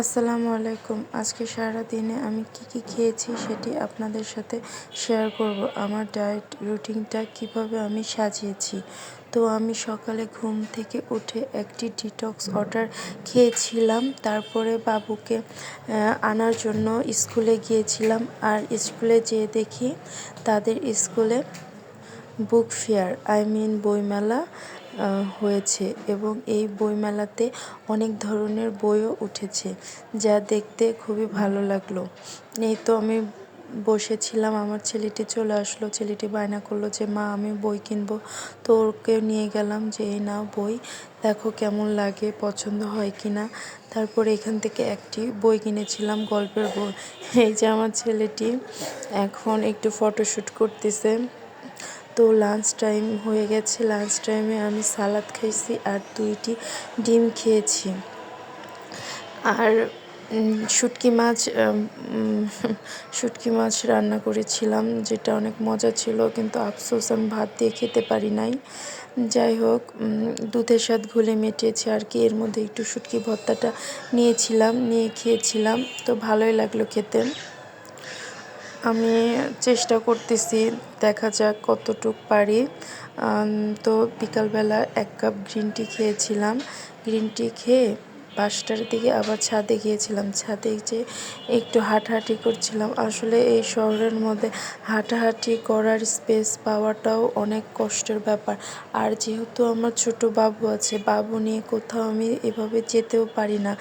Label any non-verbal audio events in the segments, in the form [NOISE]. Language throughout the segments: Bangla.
আসসালামু আলাইকুম। আজকে সারা দিনে আমি কি কি খেয়েছি সেটি আপনাদের সাথে শেয়ার করব। আমার ডায়েট রুটিনটা কীভাবে আমি সাজিয়েছি? তো আমি সকালে ঘুম থেকে উঠে একটি ডিটক্স ওয়াটার খেয়েছিলাম। তারপরে বাবুকে আনার জন্য স্কুলে গিয়েছিলাম আর স্কুলে যেয়ে দেখি তাদের স্কুলে বুক ফেয়ার, আই মিন বইমেলা হয়েছে এবং এই বইমেলাতে অনেক ধরনের বইও উঠেছে যা দেখতে খুবই ভালো লাগল। এই তো আমি বসেছিলাম, আমার ছেলেটি চলে আসলো, ছেলেটি বায়না করল যে, মা, আমি বই কিনবো। তো ওকে নিয়ে গেলাম যে, এই না বই, দেখো কেমন লাগে, পছন্দ হয় কি না তারপরে এখান থেকে একটি বই কিনেছিলাম, গল্পের বই। এই যে আমার ছেলেটি এখন একটু ফটোশ্যুট করতেছে। তো লাঞ্চ টাইম হয়ে গেছে। লাঞ্চ টাইমে আমি সালাদ খাইছি আর দুইটি ডিম খেয়েছি। আর শুটকি মাছ [LAUGHS] শুটকি মাছ রান্না করেছিলাম, যেটা অনেক মজা ছিল, কিন্তু আফসোস আমি ভাত দিয়ে খেতে পারি নাই। যাই হোক দুধের স্বাদ ঘুলে মেটেছে আর কি। এর মধ্যে একটু শুটকি ভর্তাটা নিয়েছিলাম, নিয়ে খেয়েছিলাম। তো ভালোই লাগল খেতে। আমি চেষ্টা করতেছি, দেখা যাক কতটুক পারি। তো বিকালবেলা এক কাপ গ্রিন টি খেয়েছিলাম। গ্রিন টি খেয়ে পাঁচটার দিকে আবার ছাদে গিয়েছিলাম। ছাদে যে একটু হাঁটাহাঁটি করছিলাম। আসলে এই শহরের মধ্যে হাঁটাহাঁটি করার স্পেস পাওয়াটাও অনেক কষ্টের ব্যাপার। আর যেহেতু আমার ছোট বাবু আছে, বাবু নিয়ে কোথাও আমি এভাবে যেতেও পারি না।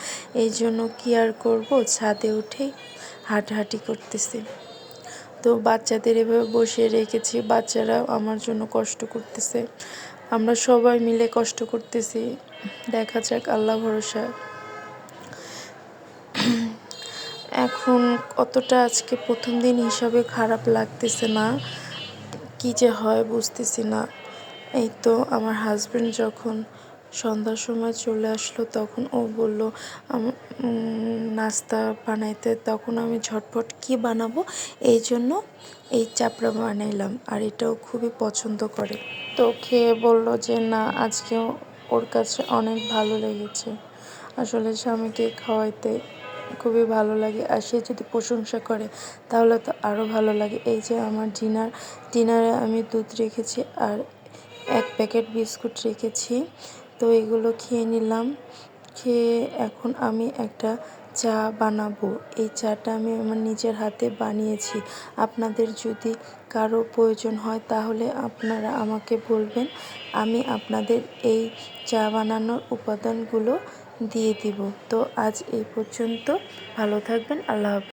এই জন্য কী আর করব? ছাদে উঠেই হাঁটাহাঁটি করতেছি। তো বাচ্চাদের এভাবে বসিয়ে রেখেছি বাচ্চারাও আমার জন্য কষ্ট করতেছে। আমরা সবাই মিলে কষ্ট করতেছি। দেখা যাক, আল্লাহ ভরসা। এখন অতটা আজকে প্রথম দিন হিসাবে খারাপ লাগতেছে না। কি যে হয় বুঝতেছি না। এই তো আমার হাজব্যান্ড যখন সন্ধ্যার সময় চলে আসলো, তখন ও বলল নাস্তা বানাইতে তখন আমি ঝটপট কি বানাবো? এই জন্য এই চাপড়া বানাইলাম, আর এটাও খুবই পছন্দ করে। তো খেয়ে বলল যে, না আজকেও ওর কাছে অনেক ভালো লেগেছে। আসলে স্বামীকে খাওয়াইতে খুবই ভালো লাগে, আর সে যদি প্রশংসা করে, তাহলে তো আরও ভালো লাগে। এই যে আমার ডিনার, ডিনারে আমি দুধ রেখেছি, আর এক প্যাকেট বিস্কুট রেখেছি। তো এগুলো খেয়ে নিলাম। খেয়ে এখন আমি একটা চা বানাবো। এই চাটা আমি আমার নিজের হাতে বানিয়েছি। আপনাদের যদি কারও প্রয়োজন হয় তাহলে আপনারা আমাকে বলবেন। আমি আপনাদের এই চা বানানোর উপাদানগুলো দিয়ে দিব। তো আজ এই পর্যন্ত। ভালো থাকবেন। আল্লাহ